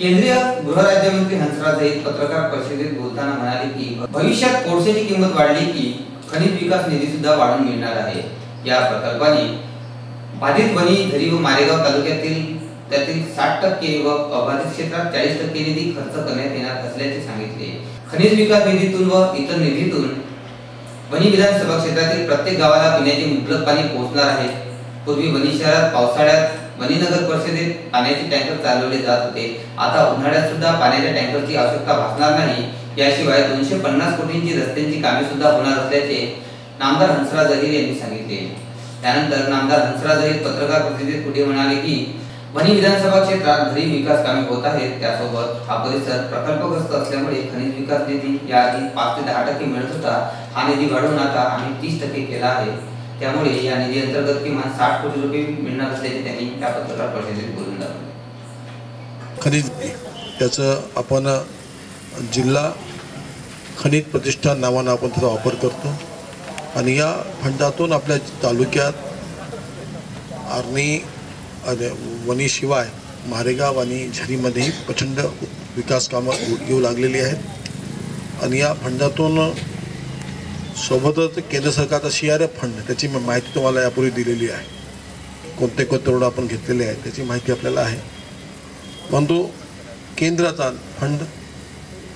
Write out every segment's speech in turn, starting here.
केंद्रीय गृहराज्यमंत्री हंसराज हे पत्रकार परिषदेत बोलताना म्हणाले की भविष्यात कोळसेची किंमत वाढली की खनिज विकास निधी सुद्धा वाढून मिळणार आहे. या प्रकल्पाने बाधित वनी धरी व मारेगाव तालुक्यातील त्यातील साठ टक्के व अबाधित क्षेत्रात चाळीस टक्के निधी खर्च करण्यात येणार असल्याचे सांगितले. खनिज विकास निधीतून व इतर निधीतून वणी विधानसभा क्षेत्रातील प्रत्येक गावाला पिण्याचे मुबलक पाणी पोहोचणार आहे. पूर्वी वणी शहरात पावसाळ्यात नगर परिषदेत पाण्याचे टँकर चालवले जात होते. आता उन्हाळ्यात सुद्धा पाण्याच्या टँकरची आवश्यकता भासणार नाही. याशिवाय दोनशे पन्नास कोटींची रस्त्यांची कामे सुद्धा होणार असल्याचे नामदार हंसराज अहिर यांनी सांगितले. त्यानंतर नामदार हंसराज अहिर पत्रकार परिषदेत पुढे म्हणाले की वणी विधानसभा क्षेत्रात घरी विकास कामे होत आहेत. त्यासोबत हा परिसर प्रकल्पग्रस्त असल्यामुळे खनिज विकास निधी याआधी पाच ते दहा टक्के मिळत होता. हा निधी वाढवून आता आम्ही तीस टक्के केला आहे. त्यामुळे या निधी अंतर्गत किमान साठ कोटी रुपये मिळणार असल्याचे त्यांनी त्या पत्रकार परिषदेत बोलून दाखवले खनिज त्याचं आपण जिल्हा खनिज प्रतिष्ठान नावानं आपण त्याचा वापर करतो. आणि या फंडातून आपल्या तालुक्यात आर्णी आणि वणीशिवाय मारेगाव आणि झरीमध्येही प्रचंड विकास कामं येऊ लागलेली आहेत. आणि या फंडातून सोबतच केंद्र सरकारचा सी आर एफ फंड त्याची माहिती तुम्हाला यापूर्वी दिलेली आहे. कोणते कोणते रोड आपण घेतलेले आहेत त्याची माहिती आपल्याला आहे. परंतु केंद्राचा फंड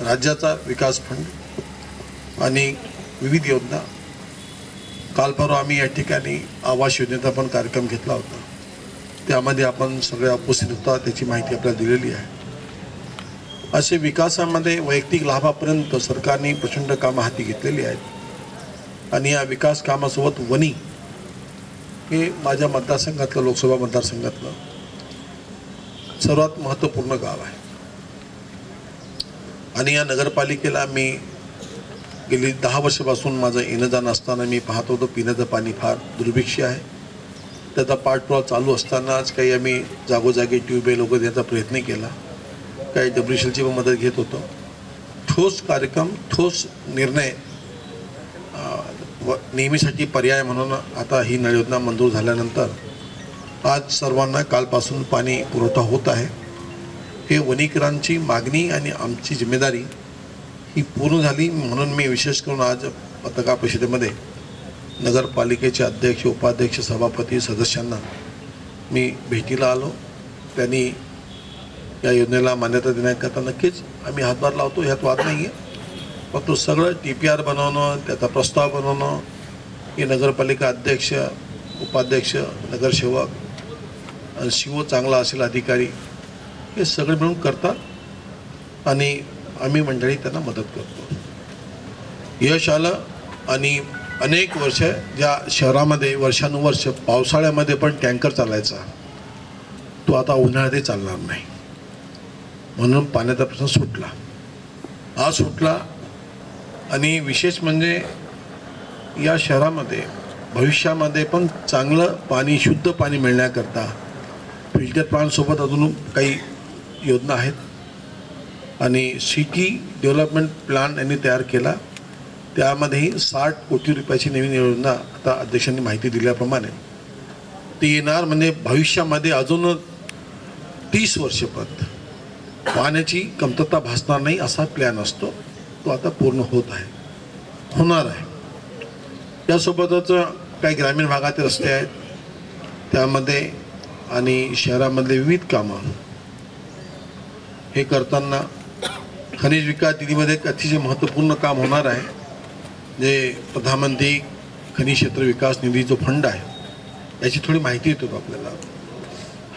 राज्याचा विकास फंड आणि विविध योजना काल परवा आम्ही या ठिकाणी आवास योजनेचा पण कार्यक्रम घेतला होता. त्यामध्ये आपण सगळ्या उपस्थित होता त्याची माहिती आपल्याला दिलेली आहे. असे विकासामध्ये वैयक्तिक लाभापर्यंत सरकारने प्रचंड कामं हाती घेतलेली आहेत. आणि या विकास कामासोबत वणी हे माझ्या मतदारसंघातलं लोकसभा मतदारसंघातलं सर्वात महत्त्वपूर्ण गाव आहे. आणि या नगरपालिकेला मी गेली दहा वर्षापासून माझं येणं जाणं असताना मी पाहत होतो पिण्याचं पाणी फार दुर्भिक्षी आहे. त्याचा पाठपुरावा चालू असतानाच काही आम्ही जागोजागी ट्यूबवेल वगैरे देण्याचा प्रयत्न केला. काही डब्ल्यूशेलची पण मदत घेत होतो. ठोस कार्यक्रम ठोस निर्णय व नेहमीसाठी पर्याय म्हणून आता ही नळ योजना मंजूर झाल्यानंतर आज सर्वांना कालपासून पाणी पुरवठा होत आहे. हे वणीकरांची मागणी आणि आमची जिम्मेदारी ही पूर्ण झाली म्हणून मी विशेष करून आज पत्रकार परिषदेमध्ये नगरपालिकेचे अध्यक्ष उपाध्यक्ष सभापती सदस्यांना मी भेटीला आलो. त्यांनी या योजनेला मान्यता देण्याकरता नक्कीच आम्ही हातभार लावतो ह्यात वाद नाही आहे फक्त सगळं टी पी आर बनवणं त्याचा प्रस्ताव बनवणं की नगरपालिका अध्यक्ष उपाध्यक्ष नगरसेवक आणि शिव चांगला असेल अधिकारी हे सगळे मिळून करतात आणि आम्ही मंडळी त्यांना मदत करतो. यश आलं आणि अनेक वर्ष ज्या शहरामध्ये वर्षानुवर्ष पावसाळ्यामध्ये पण टँकर चालायचा तो आता उन्हाळ्यातही चालणार नाही. म्हणून पाण्याचा प्रश्न सुटला. आज सुटला आणि विशेष म्हणजे या शहरामध्ये भविष्यामध्ये पण चांगलं पाणी शुद्ध पाणी मिळण्याकरता फिल्टर प्लांटसोबत अजून काही योजना आहेत. आणि सिटी डेव्हलपमेंट प्लॅन यांनी तयार केला. त्यामध्येही साठ कोटी रुपयाची नवीन योजना आता अध्यक्षांनी माहिती दिल्याप्रमाणे. ती येणार म्हणजे भविष्यामध्ये अजून तीस वर्षपर्यंत पाण्याची कमतरता भासणार नाही असा प्लॅन असतो. तो आता पूर्ण होत आहे. होणार आहे. यासोबतच काही ग्रामीण भागातील रस्ते आहेत. त्यामध्ये आणि शहरामधले विविध कामं. हे करताना खनिज विकास निधीमध्ये एक अतिशय महत्त्वपूर्ण काम होणार आहे. जे प्रधानमंत्री खनिज क्षेत्र विकास निधी जो फंड आहे. याची थोडी माहिती येतो आपल्याला?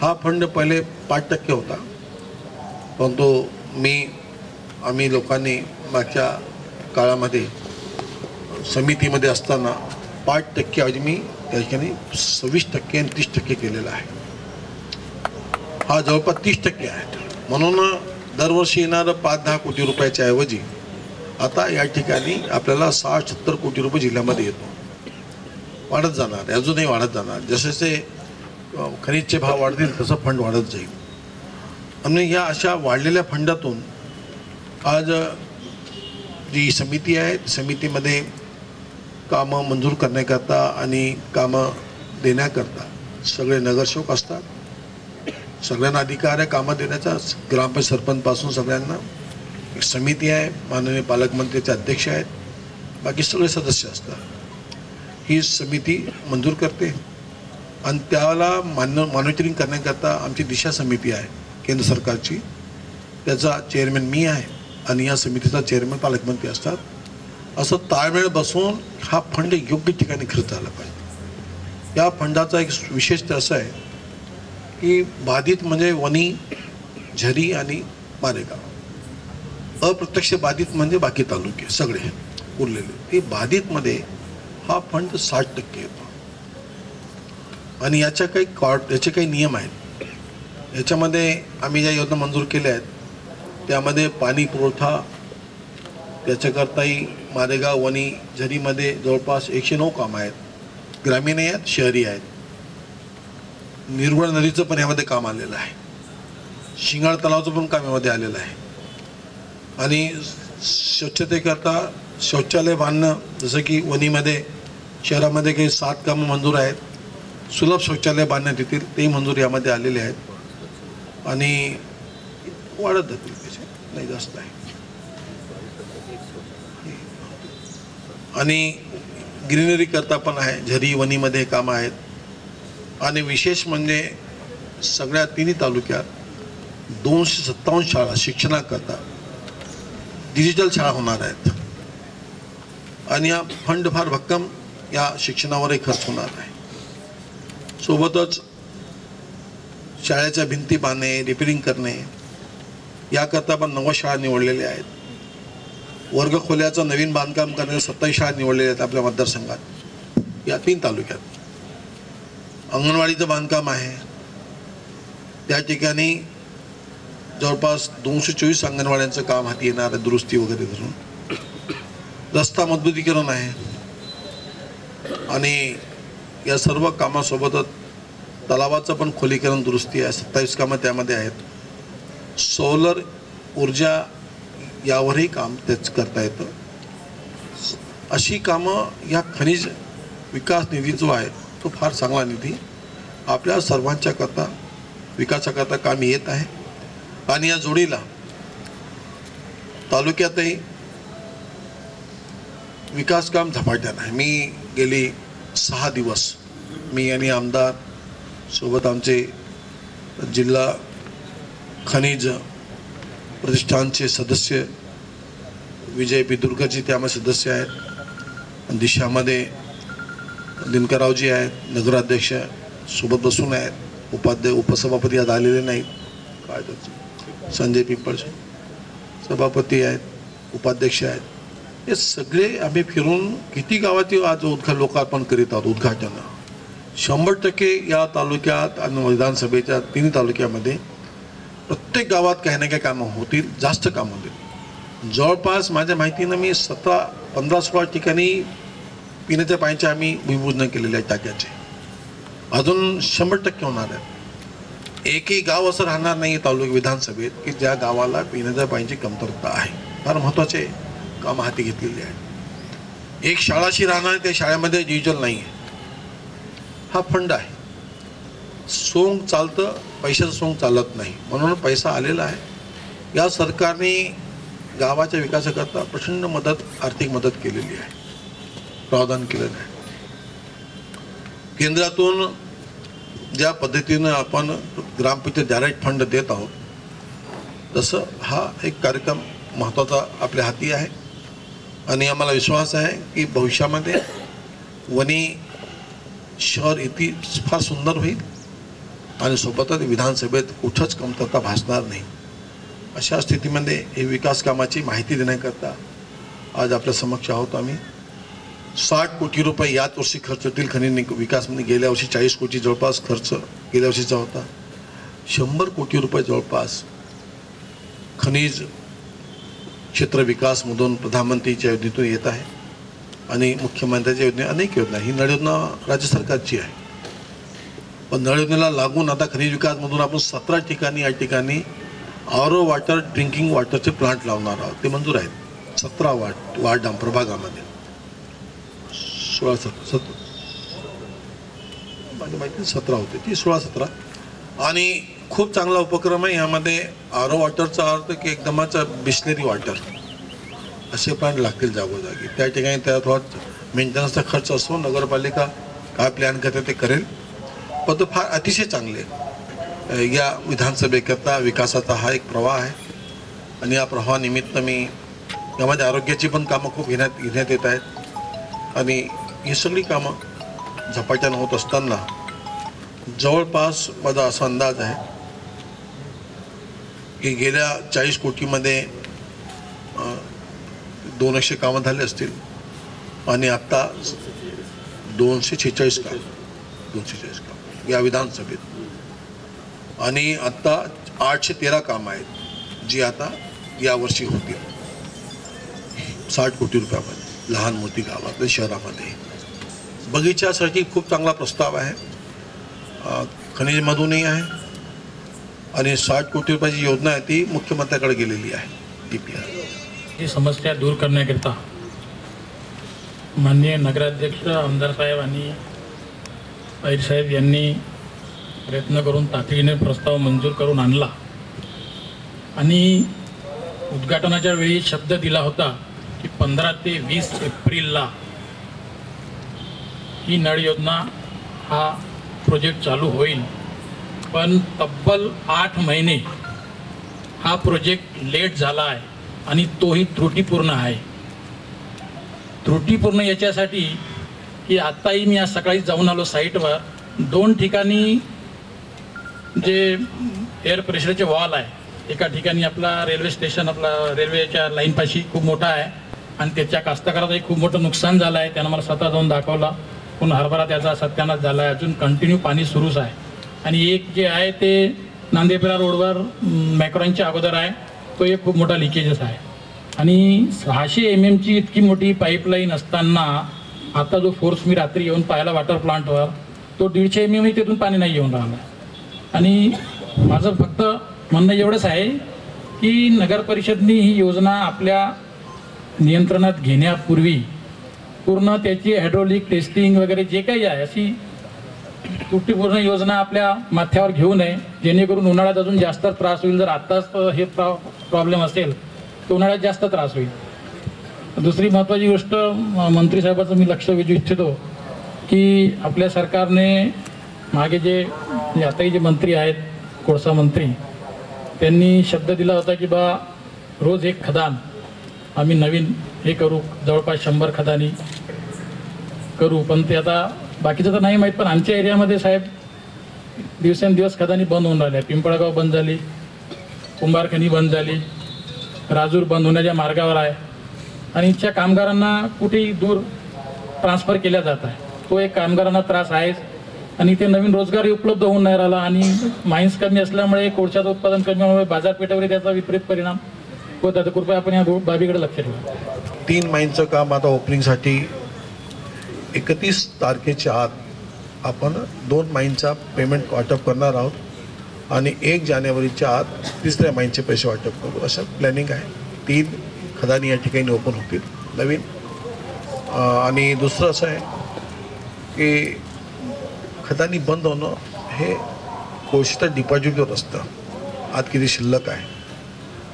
हा फंड पहिले पाच टक्के होता. परंतु मी आम्ही लोकांनी मागच्या काळामध्ये समितीमध्ये असताना पाच टक्के ऐवजी मी त्या ठिकाणी सव्वीस टक्के आणि तीस टक्के केलेला आहे. हा जवळपास तीस टक्के आहे. म्हणून दरवर्षी येणारं पाच दहा कोटी रुपयाच्या ऐवजी आता या ठिकाणी आपल्याला साठ सत्तर कोटी रुपये जिल्ह्यामध्ये येतो. वाढत जाणार अजूनही वाढत जाणार. जसे जसे खनिजचे भाव वाढतील तसं फंड वाढत जाईल. आणि ह्या अशा वाढलेल्या फंडातून आज जी समिती आहे समितीमध्ये कामं मंजूर करण्याकरता आणि कामं देण्याकरता सगळे नगरसेवक असतात. सगळ्यांना अधिकार आहे कामं देण्याचा ग्रामपंचायत सरपंचपासून सगळ्यांना. एक समिती आहे माननीय पालकमंत्रीचे अध्यक्ष आहेत बाकी सगळे सदस्य असतात. ही समिती मंजूर करते. आणि त्याला मान्य मॉनिटरिंग करण्याकरता आमची दिशा समिती आहे केंद्र सरकारची. त्याचा चेअरमॅन मी आहे. आणि या समितीचा चेअरमन पालकमंत्री असतात. असं ताळमेळ बसवून हा फंड योग्य ठिकाणी खर्च आला पाहिजे. या फंडाचा एक विशेष असं आहे की बाधित म्हणजे वणी झरी आणि मारेगाव. अप्रत्यक्ष बाधित म्हणजे बाकी तालुके सगळे उरलेले. ते बाधितमध्ये हा फंड साठ टक्के येतो. आणि याच्या काही कॉर्ड याचे काही नियम आहेत. याच्यामध्ये आम्ही ज्या योजना मंजूर केल्या आहेत त्यामध्ये पाणी पुरवठा त्याच्याकरताही मारेगाव वणी झरीमध्ये जवळपास एकशे नऊ कामं आहेत. ग्रामीण आहेत शहरी आहेत. निर्वळ नदीचं पण यामध्ये काम आलेलं आहे. शिंगाळ तलावाचं पण काम यामध्ये आलेलं आहे. आणि स्वच्छतेकरता शौचालय बांधणं जसं की वणीमध्ये शहरामध्ये काही सात कामं मंजूर आहेत. सुलभ शौचालय बांधण्यात येतील तेही मंजूर यामध्ये आलेले आहेत. आणि वाढत जातील त्याचे नाही जास्त आहे आणि ग्रीनरी करता पण आहे. झरी वनीमध्ये कामं आहेत. आणि विशेष म्हणजे सगळ्या तिन्ही तालुक्यात दोनशे सत्तावन्न शाळा शिक्षणाकरता डिजिटल शाळा होणार आहेत. आणि या फंड फार भक्कम या शिक्षणावरही खर्च होणार आहे. सोबतच शाळेच्या भिंती बांधणे रिपेरिंग करणे याकरता पण नव्वद शाळा निवडलेल्या आहेत. वर्गखोल्याचं नवीन बांधकाम करण्याच्या सत्तावीस शाळा निवडलेल्या आहेत आपल्या मतदारसंघात. या तीन तालुक्यात. अंगणवाडीचं बांधकाम आहे. त्या ठिकाणी जवळपास दोनशे चोवीस अंगणवाड्यांचं काम हाती येणार आहे दुरुस्ती वगैरे धरून रस्ता मजबूतीकरण आहे. आणि या सर्व कामासोबतच तलावाचं पण खोलीकरण दुरुस्ती आहे सत्तावीस कामं त्यामध्ये आहेत. सोलर ऊर्जा यावरही काम तेच करता येतं. अशी कामं या खनिज विकास निधी जो आहे तो फार चांगला निधी आपल्या सर्वांच्या करता विकासाकरता काम येत आहे. आणि या जोडीला तालुक्यातही विकास काम झपाट्यानं आहे. मी गेली सहा दिवस मी आणि आमदार सोबत आमचे जिल्हा खनिज प्रतिष्ठानचे सदस्य विजय बिदुर्गजी त्यामध्ये सदस्य आहेत. दिशामध्ये दिनकररावजी आहेत नगराध्यक्ष सोबत बसून आहेत. उपाध्यक्ष उपसभापती आज आलेले नाहीत. काय त्याचं संजय पिंपळचे सभापती आहेत उपाध्यक्ष आहेत. हे सगळे आम्ही फिरून किती गावातील आज उद्घा लोकार्पण करीत आहोत उद्घाटनं. शंभर टक्के या तालुक्यात आणि विधानसभेच्या तिन्ही तालुक्यामध्ये प्रत्येक गावात काही ना काही कामं होतील जास्त कामं होतील. जवळपास माझ्या माहितीनं मी सतरा पंधरा सोळा ठिकाणी पिण्याच्या पाण्याचे आम्ही भूमिपूजन केलेले आहे टाक्याचे. अजून शंभर टक्के होणार आहे. एकही गाव असं राहणार नाही तालुका विधानसभेत की ज्या गावाला पिण्याच्या पाण्याची कमतरता आहे. फार महत्त्वाचे कामं हाती घेतलेली आहे एक शाळाशी राहणार त्या शाळेमध्ये डिजिटल नाही आहे हा फंड आहे. सोंग चालतं पैशाचं सोंग चालत नाही. म्हणून पैसा आलेला आहे. या सरकारने गावाच्या विकासाकरता प्रचंड मदत आर्थिक मदत केलेली आहे. प्रावधान केलेलं आहे केंद्रातून ज्या पद्धतीनं आपण ग्रामपंचायत डायरेक्ट फंड देत आहोत तसं हा एक कार्यक्रम महत्त्वाचा आपल्या हाती आहे. आणि आम्हाला विश्वास आहे की भविष्यामध्ये वणी शहर इथे फार सुंदर होईल. आणि सोबतच विधानसभेत कुठंच कमतरता भासणार नाही. अशा स्थितीमध्ये हे विकास कामाची माहिती देण्याकरता आज आपल्या समक्ष आहोत आम्ही. साठ कोटी रुपये याच वर्षी खर्च होतील खनिज विकासमध्ये गेल्या वर्षी चाळीस कोटी जवळपास खर्च गेल्या वर्षीचा होता. शंभर कोटी रुपये जवळपास खनिज क्षेत्र विकासमधून प्रधानमंत्रीच्या योजनेतून येत आहे. आणि मुख्यमंत्र्यांच्या योजने अनेक योजना ही नळयोजना राज्य सरकारची आहे. पण नळ योजनेला लागून आता खनिज विकासमधून आपण सतरा ठिकाणी या ठिकाणी आरो वॉटर ड्रिंकिंग वॉटरचे प्लांट लावणार आहोत. ते मंजूर आहेत. सतरा वाट वार्ड प्रभागामध्ये. सोळा सतरा सतरा माझ्या माहिती सतरा होते ती सोळा सतरा. आणि खूप चांगला उपक्रम आहे. यामध्ये आर ओ वॉटरचा अर्थ की एकदमच बिस्लेरी वॉटर. असे प्लांट लागतील जागोजागी त्या ठिकाणी त्या थोडा मेंटेनन्सचा खर्च असो नगरपालिका काय प्लॅन करते ते करेल. पद फार अतिशय चांगले या विधानसभेकरता विकासाचा हा एक प्रवाह आहे. आणि या प्रवाहानिमित्त मी यामध्ये आरोग्याची पण कामं खूप घेण्यात घेण्यात येत आहेत. आणि ही सगळी कामं झपाट्यानं होत असताना जवळपास माझा असा अंदाज आहे की गेल्या चाळीस कोटीमध्ये दोनशे कामं झाले असतील. आणि आत्ता दोनशे छेचाळीस काम दोनशे चाळीस या विधानसभेत. आणि आत्ता आठशे तेरा कामं आहेत जी आता यावर्षी होतील. साठ कोटी रुपयामध्ये लहान मोठी गावात शहरामध्ये. बगीच्यासाठी खूप चांगला प्रस्ताव आहे. खनिजमधूनही आहे. आणि साठ कोटी रुपयाची योजना आहे ती मुख्यमंत्र्याकडे गेलेली आहे डी पी आर. ही समस्या दूर करण्याकरिता माननीय नगराध्यक्ष आमदार साहेब आणि साहेब यांनी प्रयत्न करून तातडीने प्रस्ताव मंजूर करून आणला. आणि उद्घाटनाच्या वेळी शब्द दिला होता की पंधरा ते वीस एप्रिलला ही नळ योजना हा प्रोजेक्ट चालू होईल. पण तब्बल आठ महिने हा प्रोजेक्ट लेट झाला आहे आणि तोही त्रुटीपूर्ण आहे. त्रुटीपूर्ण याच्यासाठी की आत्ताही मी आज सकाळी जाऊन आलो साईटवर. दोन ठिकाणी जे एअर प्रेशरचे वॉल आहे एका ठिकाणी आपला रेल्वे स्टेशन आपला रेल्वेच्या लाईनपाशी खूप मोठा आहे आणि त्याच्या कास्तकाराचंही खूप मोठं नुकसान झालं आहे. त्यानं मला स्वतः जाऊन दाखवला. पण हरभरा त्याचा सत्यानाश झाला आहे. अजून कंटिन्यू पाणी सुरूच आहे. आणि एक जे आहे ते नांदेपेरा रोडवर मॅक्रॉनच्या अगोदर आहे. तो एक खूप मोठा लिकेजेस आहे. आणि सहाशे एम एमची इतकी मोठी पाईपलाईन असताना आता जो फोर्स मी रात्री येऊन पाहिला वॉटर प्लांटवर तो दीडशे एम एम तिथून पाणी नाही येऊन राहिलं. आणि माझं फक्त म्हणणं एवढंच आहे की नगर परिषदनी ही योजना आपल्या नियंत्रणात घेण्यापूर्वी पूर्ण त्याची हायड्रोलिक टेस्टिंग वगैरे जे काही आहे अशी त्रुटीपूर्ण योजना आपल्या माथ्यावर घेऊ नये. जेणेकरून उन्हाळ्यात अजून जास्त त्रास होईल. जर आत्ताच हे प्रॉ प्रॉब्लेम असेल तर उन्हाळ्यात जास्त त्रास होईल. दुसरी महत्त्वाची गोष्ट म- मंत्री साहेबाचं मी लक्ष वेधू इच्छितो की आपल्या सरकारने मागे जे जे आताही जे मंत्री आहेत कोळसा मंत्री त्यांनी शब्द दिला होता की बा रोज एक खदान आम्ही नवीन हे करू जवळपास शंभर खदानी करू. पण ते आता बाकीचं तर नाही माहीत पण आमच्या एरियामध्ये साहेब दिवसेंदिवस खदानी बंद होऊन राहिल्या. पिंपळगाव बंद झाली कुंभारखनी बंद झाली राजूर बंद होण्याच्या मार्गावर आहे. आणि इथच्या कामगारांना कुठेही दूर ट्रान्सफर केल्या जात आहे. तो एक कामगारांना त्रास आहेच. आणि ते नवीन रोजगारही उपलब्ध होऊन नाही राहिला आणि माइन्स कमी असल्यामुळे कोळशाचं उत्पादन कमी होण्यामुळे बाजारपेठेवर त्याचा विपरीत परिणाम होत आहे कृपया आपण या बाबीकडे लक्ष ठेवा तीन माईनचं काम आता ओपनिंगसाठी एकतीस तारखेच्या आत आपण दोन माईनचा पेमेंट वाटप करणार आहोत आणि एक जानेवारीच्या आत तिसऱ्या माईनचे पैसे वाटप करू. असं प्लॅनिंग आहे. तीन खदानी या ठिकाणी ओपन होतील. नवीन. आणि दुसरं असं आहे की खदानी बंद होणं हे कोळशीचं डिपॉझिटवर असतं. आत किती शिल्लक आहे.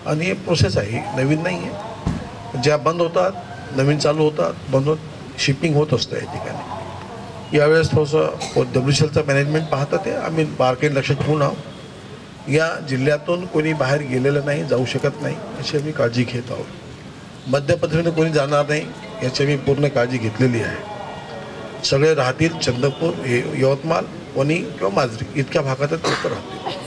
आणि हे प्रोसेस आहे. ही नवीन नाही आहे ज्या बंद होतात नवीन चालू होतात बंद होत शिपिंग होत असतं या ठिकाणी. यावेळेस थोडंसं डब्ल्यू सी एलचं मॅनेजमेंट पाहतात ते. आम्ही बारकाईने लक्ष ठेवून आहोत. या जिल्ह्यातून कोणी बाहेर गेलेलं नाही जाऊ शकत नाही अशी आम्ही काळजी घेत आहोत. मध्यपथीने कोणी जाणार नाही याची मी पूर्ण काळजी घेतलेली आहे. सगळे राहतील चंद्रपूर हे यवतमाळ वणी किंवा माजरी इतक्या भागातच लोक राहतील.